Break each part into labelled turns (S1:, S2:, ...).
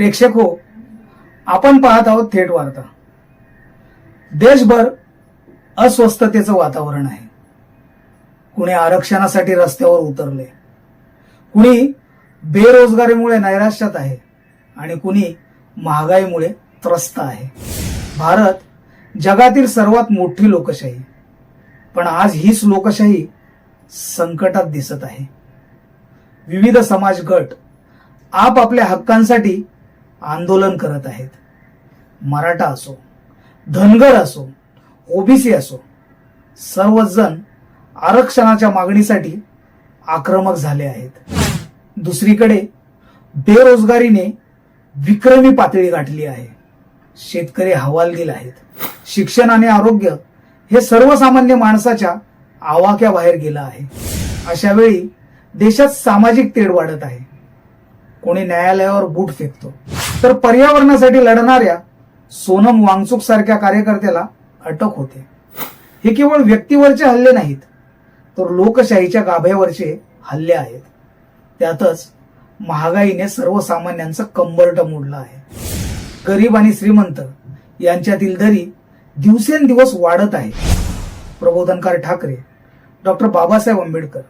S1: प्रेक्षक हो आपण पाहत आहोत थेट वार्ता. देशभर अस्वस्थतेचं वातावरण आहे. कुणी आरक्षणासाठी रस्त्यावर उतरले कुणी बेरोजगारीमुळे नैराश्यात आहे आणि कुणी महागाईमुळे त्रस्त आहे. भारत जगातील सर्वात मोठी लोकशाही पण आज हीच लोकशाही संकटात दिसत आहे. विविध समाज गट आपापल्या हक्कांसाठी आंदोलन करत आहेत. मराठा असो धनगर असो ओबीसी असो सर्वच जण आरक्षणाच्या मागणीसाठी आक्रमक झाले आहेत. दुसरीकडे बेरोजगारीने विक्रमी पातळी गाठली आहे. शेतकरी हवालदिल आहेत. शिक्षण आणि आरोग्य हे सर्वसामान्य माणसाच्या आवाक्याबाहेर गेलं आहे. अशा वेळी देशात सामाजिक तेढ वाढत आहे. कोणी न्यायालयावर बूट फेकतो. तर पर्यावरणासाठी लढणाऱ्या सोनम वांगचुक सारख्या कार्यकर्त्याला अटक होते. हे केवळ व्यक्तीवरचे हल्ले नाहीत तर लोकशाहीच्या गाभ्यावरचे हल्ले आहेत. त्यातच महागाईने सर्वसामान्यांचं कंबरट मोडलं आहे. गरीब आणि श्रीमंत यांच्यातील दरी दिवसेंदिवस वाढत आहे. प्रबोधनकार ठाकरे डॉक्टर बाबासाहेब आंबेडकर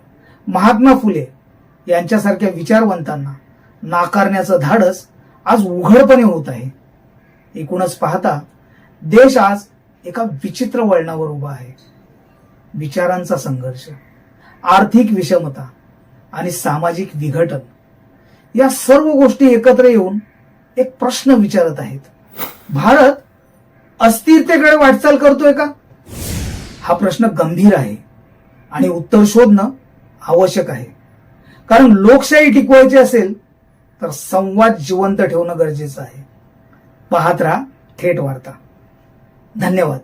S1: महात्मा फुले यांच्यासारख्या विचारवंतांना नाकारण्याचं धाडस आज उघडपणे होत आहे. एकूणच पाहता देश आज एका विचित्र वळणावर उभा आहे. विचारांचा संघर्ष आर्थिक विषमता आणि सामाजिक विघटन या सर्व गोष्टी एकत्र येऊन एक प्रश्न विचारत आहेत. भारत अस्थिरतेकडे वाटचाल करतोय का? हा प्रश्न गंभीर आहे आणि उत्तर शोधणं आवश्यक आहे. कारण लोकशाही टिकवायची असेल तर संवाद जिवंत ठेवणं गरजेचं आहे. पाहत राहा थेट वार्ता. धन्यवाद.